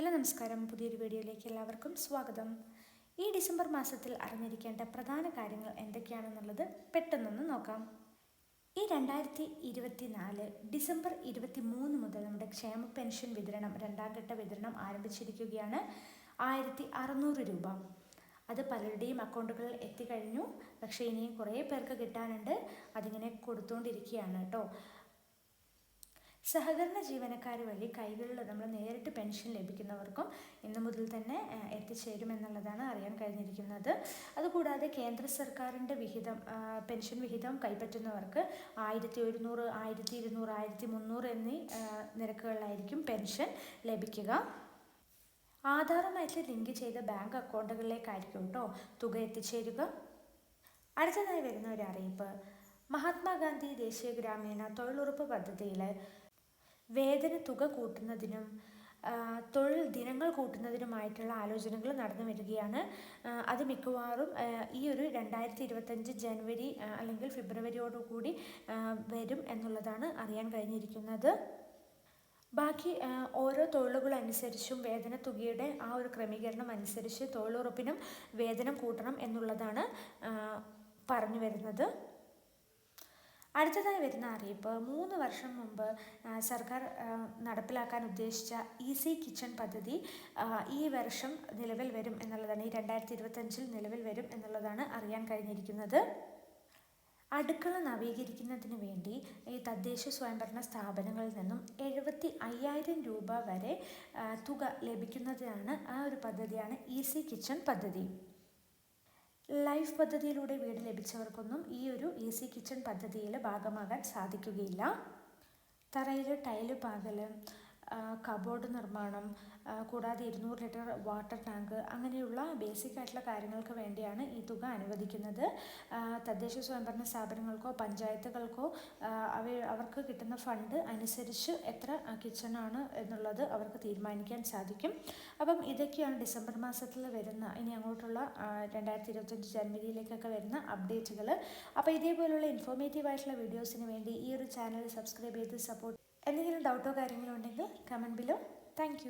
Hello നമസ്കാരം. പുതിയൊരു വീഡിയോയിലേക്ക് എല്ലാവർക്കും സ്വാഗതം. ഈ ഡിസംബർ മാസത്തിൽ അറിഞ്ഞിരിക്കേണ്ട പ്രധാന കാര്യങ്ങൾ എന്തൊക്കെയാണെന്നുള്ളത് പെട്ടെന്നൊന്ന് നോക്കാം. ഈ രണ്ടായിരത്തി ഇരുപത്തി നാല് ഡിസംബർ ഇരുപത്തി മൂന്ന് മുതൽ നമ്മുടെ ക്ഷേമ പെൻഷൻ വിതരണം രണ്ടാം ഘട്ട വിതരണം ആരംഭിച്ചിരിക്കുകയാണ്. ആയിരത്തി അറുന്നൂറ് രൂപ. അത് പലരുടെയും അക്കൗണ്ടുകളിൽ എത്തിക്കഴിഞ്ഞു. പക്ഷേ ഇനിയും കുറേ പേർക്ക് കിട്ടാനുണ്ട്. അതിങ്ങനെ കൊടുത്തുകൊണ്ടിരിക്കുകയാണ് കേട്ടോ. സഹകരണ ജീവനക്കാർ വഴി കൈകളിൽ നമ്മൾ നേരിട്ട് പെൻഷൻ ലഭിക്കുന്നവർക്കും ഇന്നു മുതൽ തന്നെ എത്തിച്ചേരുമെന്നുള്ളതാണ് അറിയാൻ കഴിഞ്ഞിരിക്കുന്നത്. അതുകൂടാതെ കേന്ദ്ര സർക്കാരിന്റെ വിഹിതം പെൻഷൻ വിഹിതം കൈപ്പറ്റുന്നവർക്ക് ആയിരത്തി ഒരുന്നൂറ് ആയിരത്തി ഇരുന്നൂറ് ആയിരത്തി മുന്നൂറ് എന്നീ നിരക്കുകളിലായിരിക്കും പെൻഷൻ ലഭിക്കുക. ആധാറുമായിട്ട് ലിങ്ക് ചെയ്ത ബാങ്ക് അക്കൗണ്ടുകളിലേക്കായിരിക്കും കേട്ടോ തുക എത്തിച്ചേരുക. അടുത്തതായി വരുന്ന ഒരു അറിയിപ്പ്. മഹാത്മാഗാന്ധി ദേശീയ ഗ്രാമീണ തൊഴിലുറപ്പ് പദ്ധതിയിൽ വേതന തുക കൂട്ടുന്നതിനും തൊഴിൽ ദിനങ്ങൾ കൂട്ടുന്നതിനുമായിട്ടുള്ള ആലോചനകൾ നടന്നു വരികയാണ്. അത് മിക്കവാറും ഈ ഒരു രണ്ടായിരത്തി ഇരുപത്തഞ്ച് ജനുവരി അല്ലെങ്കിൽ ഫെബ്രുവരിയോടുകൂടി വരും എന്നുള്ളതാണ് അറിയാൻ കഴിഞ്ഞിരിക്കുന്നത്. ബാക്കി ഓരോ തൊഴിലുകൾ അനുസരിച്ചും വേതന തുകയുടെ ആ ഒരു ക്രമീകരണം അനുസരിച്ച് തൊഴിലുറപ്പിനും വേതനം കൂട്ടണം എന്നുള്ളതാണ് പറഞ്ഞു വരുന്നത്. അടുത്തതായി വരുന്ന അറിയിപ്പ് മൂന്ന് വർഷം മുമ്പ് സർക്കാർ നടപ്പിലാക്കാൻ ഉദ്ദേശിച്ച ഈസി കിച്ചൺ പദ്ധതി ഈ വർഷം നിലവിൽ വരും എന്നുള്ളതാണ് ഈ രണ്ടായിരത്തി ഇരുപത്തഞ്ചിൽ നിലവിൽ വരും എന്നുള്ളതാണ് അറിയാൻ കഴിഞ്ഞിരിക്കുന്നത്. അടുക്കള നവീകരിക്കുന്നതിന് വേണ്ടി ഈ തദ്ദേശ സ്വയംഭരണ സ്ഥാപനങ്ങളിൽ നിന്നും എഴുപത്തി അയ്യായിരം രൂപ വരെ തുക ലഭിക്കുന്നതിനാണ് ആ ഒരു പദ്ധതിയാണ് ഈസി കിച്ചൺ പദ്ധതി. ലൈഫ് പദ്ധതിയിലൂടെ വീട് ലഭിച്ചവർക്കൊന്നും ഈ ഒരു ഈസി കിച്ചൺ പദ്ധതിയിൽ ഭാഗമാകാൻ സാധിക്കുകയില്ല. തറയിൽ ടൈൽ പാകൽ കബോർഡ് നിർമ്മാണം കൂടാതെ ഇരുന്നൂറ് ലിറ്റർ വാട്ടർ ടാങ്ക് അങ്ങനെയുള്ള ബേസിക് ആയിട്ടുള്ള കാര്യങ്ങൾക്ക് വേണ്ടിയാണ് ഈ തുക അനുവദിക്കുന്നത്. തദ്ദേശ സ്വയംഭരണ സ്ഥാപനങ്ങൾക്കോ പഞ്ചായത്തുകൾക്കോ അവ അവർക്ക് കിട്ടുന്ന ഫണ്ട് അനുസരിച്ച് എത്ര കിച്ചണാണ് എന്നുള്ളത് അവർക്ക് തീരുമാനിക്കാൻ സാധിക്കും. അപ്പം ഇതൊക്കെയാണ് ഡിസംബർ മാസത്തിൽ വരുന്ന ഇനി അങ്ങോട്ടുള്ള രണ്ടായിരത്തി ഇരുപത്തഞ്ച് ജനുവരിയിലേക്കൊക്കെ വരുന്ന അപ്ഡേറ്റുകൾ അപ്പോൾ ഇതേപോലുള്ള ഇൻഫോർമേറ്റീവ് ആയിട്ടുള്ള വീഡിയോസിന് വേണ്ടി ഈ ഒരു ചാനൽ സബ്സ്ക്രൈബ് ചെയ്ത് സപ്പോർട്ട് എന്തെങ്കിലും ഡൗട്ടോ കാര്യങ്ങളോ ഉണ്ടെങ്കിൽ കമന്റ് ബിലോ താങ്ക്